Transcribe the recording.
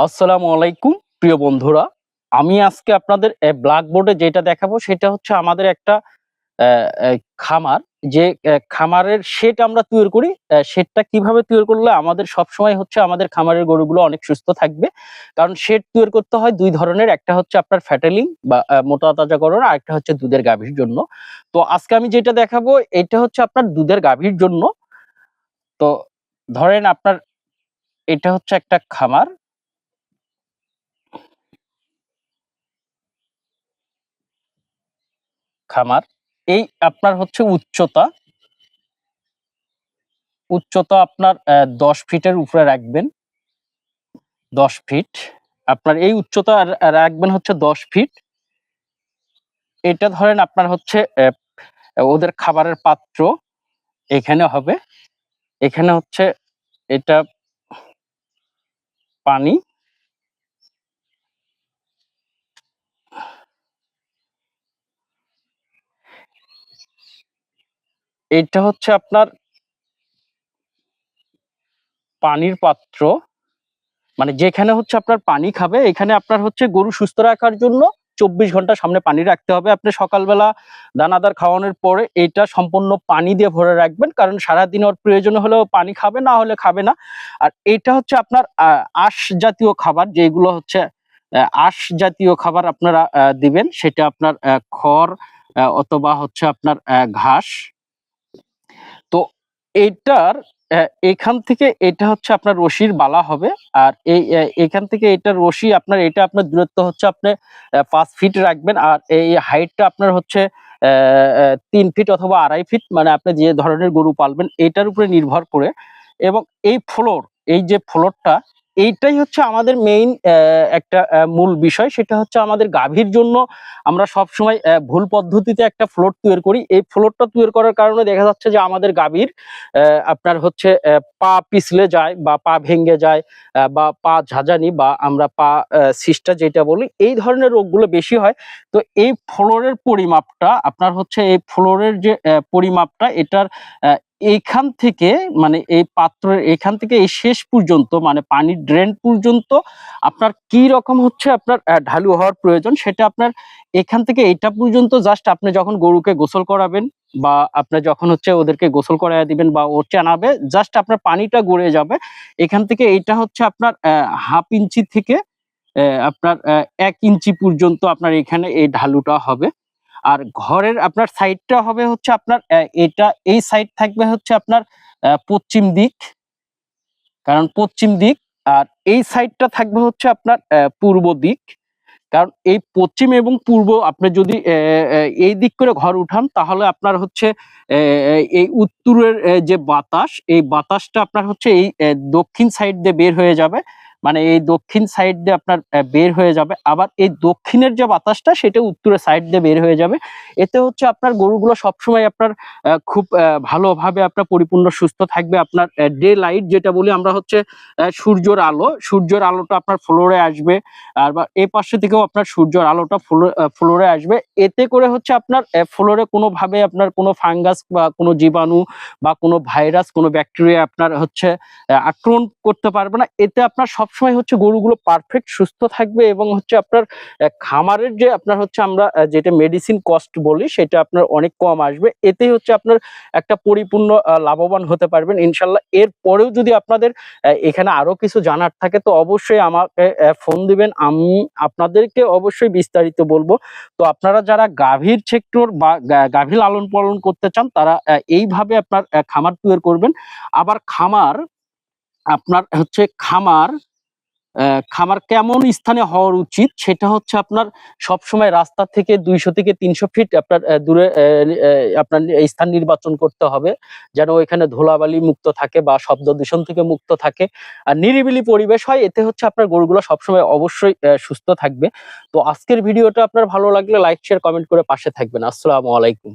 আসসালামু আলাইকুম, প্রিয় বন্ধুরা। আমি আজকে আপনাদের ব্ল্যাকবোর্ডে যেটা দেখাবো, সেটা হচ্ছে আমাদের একটা খামার। যে খামারের শেড আমরা তৈরি করি শেডটা কীভাবে তৈরি করলে আমাদের সবসময় হচ্ছে আমাদের খামারের গরুগুলো অনেক সুস্থ থাকবে। কারণ শেড তৈরি করতে হয় দুই ধরনের, একটা হচ্ছে আপনার ফ্যাটেলিং বা মোটা তাজাকরণ আর একটা হচ্ছে দুধের গাভীর জন্য। তো আজকে আমি যেটা দেখাবো, এটা হচ্ছে আপনার দুধের গাভীর জন্য। তো ধরেন আপনার, এটা হচ্ছে একটা খামার। খামার। এই আপনার হচ্ছে উচ্চতা। উচ্চতা আপনার দশ ফিটের উপরে রাখবেন। দশ ফিট। আপনার এই উচ্চতা রাখবেন হচ্ছে দশ ফিট। এটা ধরেন আপনার হচ্ছে ওদের খাবারের পাত্র এখানে হবে। এখানে হচ্ছে এটা পানি। এটা হচ্ছে আপনার পানির পাত্র। মানে যেখানে হচ্ছে আপনার পানি খাবে, এখানে আপনার হচ্ছে গরু সুস্থ রাখার জন্য চব্বিশ ঘণ্টা সামনে পানি রাখতে হবে। আপনি সকালবেলা দানাদার খাওয়ানোর পরে এটা সম্পূর্ণ পানি দিয়ে ভরে রাখবেন, কারণ সারাদিন ওর প্রয়োজন হলেও পানি খাবে, না হলে খাবে না। আর এটা হচ্ছে আপনার আঁশ জাতীয় খাবার, যেগুলো হচ্ছে আঁশ জাতীয় খাবার আপনারা দিবেন। সেটা আপনার খড় অথবা হচ্ছে আপনার ঘাস। এটার এখান থেকে এটা হচ্ছে আপনার রশির বালা হবে। আর এই এখান থেকে এটা রশি আপনার, এটা আপনার দূরত্ব হচ্ছে আপনি পাঁচ ফিট রাখবেন। আর এই হাইটটা আপনার হচ্ছে তিন ফিট অথবা আড়াই ফিট মানে আপনি যে ধরনের গরু পালবেন, এটার উপরে নির্ভর করে। এবং এই ফ্লোর, এই যে ফ্লোরটা এইটাই হচ্ছে আমাদের মেইন একটা মূল বিষয়। সেটা হচ্ছে আমাদের গাভীর জন্য আমরা সব সময় ভুল পদ্ধতিতে একটা ফ্লোর তৈরি করি। এই ফ্লোরটা তৈরি করার কারণে দেখা যাচ্ছে যে আমাদের গাভীর আপনার হচ্ছে পা পিছলে যায় বা পা ভেঙে যায় বা পা ঝাঁঝানি বা আমরা পা সিস্টা যেটা বলি, এই ধরনের রোগগুলো বেশি হয়। তো এই ফ্লোরের পরিমাপটা, আপনার হচ্ছে এই ফ্লোরের যে পরিমাপটা, এটার এইখান থেকে মানে এই পাত্রের এখান থেকে এই শেষ পর্যন্ত মানে পানির ড্রেন পর্যন্ত আপনার কি রকম হচ্ছে আপনার ঢালু হওয়ার প্রয়োজন সেটা আপনার এখান থেকে এটা পর্যন্ত জাস্ট আপনি যখন গরুকে গোসল করাবেন বা আপনি যখন হচ্ছে ওদেরকে গোসল করায় দিবেন বা ও চানাবে জাস্ট আপনার পানিটা গড়ে যাবে। এখান থেকে এটা হচ্ছে আপনার হাফ ইঞ্চি থেকে আপনার এক ইঞ্চি পর্যন্ত আপনার এখানে এই ঢালুটা হবে। আর ঘরের আপনার সাইডটা হবে হচ্ছে আপনার এটা এই সাইড থাকবে হচ্ছে আপনার পশ্চিম দিক। কারণ পশ্চিম দিক আর এই সাইডটা থাকবে হচ্ছে আপনার পূর্ব দিক। কারণ এই পশ্চিম এবং পূর্ব আপনি যদি এই দিক করে ঘর উঠান, তাহলে আপনার হচ্ছে এই উত্তরের যে বাতাস, এই বাতাসটা আপনার হচ্ছে এই দক্ষিণ সাইড দিয়ে বের হয়ে যাবে। মানে এই দক্ষিণ সাইড দিয়ে আপনার বের হয়ে যাবে। আবার এই দক্ষিণের যে বাতাসটা, সেটা উত্তরের সাইড দিয়ে বের হয়ে যাবে। এতে হচ্ছে আপনার গরুগুলো সবসময় আপনার খুব ভালোভাবে আপনার পরিপূর্ণ, সুস্থ থাকবে। আপনার ডে লাইট যেটা বলি আমরা হচ্ছে সূর্যর আলো। সূর্যের আলোটা আপনার ফ্লোরে আসবে। আর বা এই পাশে থেকেও আপনার সূর্যের আলোটা ফ্লোরে আসবে। এতে করে হচ্ছে আপনার ফ্লোরে কোনোভাবে আপনার কোনো ফাঙ্গাস বা কোনো জীবাণু বা কোনো ভাইরাস কোনো ব্যাকটেরিয়া আপনার হচ্ছে আক্রমণ করতে পারবে না। এতে আপনার সবসময় হচ্ছে গরুগুলো পারফেক্ট সুস্থ থাকবে এবং হচ্ছে আপনার খামারের যে আপনার হচ্ছে আমরা যেটা মেডিসিন কস্ট বলি, সেটা আপনার অনেক কম আসবে। এতেই হচ্ছে আপনার একটা পরিপূর্ণ লাভবান হতে পারবেন ইনশাল্লাহ। এর পরেও যদি আপনাদের এখানে আরও কিছু জানার থাকে, তো অবশ্যই আমাকে ফোন দিবেন। আমি আপনাদেরকে অবশ্যই বিস্তারিত বলব। তো আপনারা যারা গাভীর সেক্টর বা গাভী লালন পালন করতে চান, তারা এইভাবে আপনার খামার তৈরি করবেন। আবার খামার, আপনার হচ্ছে খামার খামার কেমন স্থানে হওয়ার উচিত? সেটা হচ্ছে আপনার সবসময় রাস্তা থেকে দুইশো থেকে তিনশো ফিট আপনার দূরে আপনার স্থান নির্বাচন করতে হবে, যেন ওইখানে ধুলাবালি মুক্ত থাকে বা শব্দ দূষণ থেকে মুক্ত থাকে। আর নিরিবিলি পরিবেশ হয়, এতে হচ্ছে আপনার গরুগুলো সবসময় অবশ্যই সুস্থ থাকবে। তো আজকের ভিডিওটা আপনার ভালো লাগলে লাইক শেয়ার কমেন্ট করে পাশে থাকবেন। আসসালামু আলাইকুম।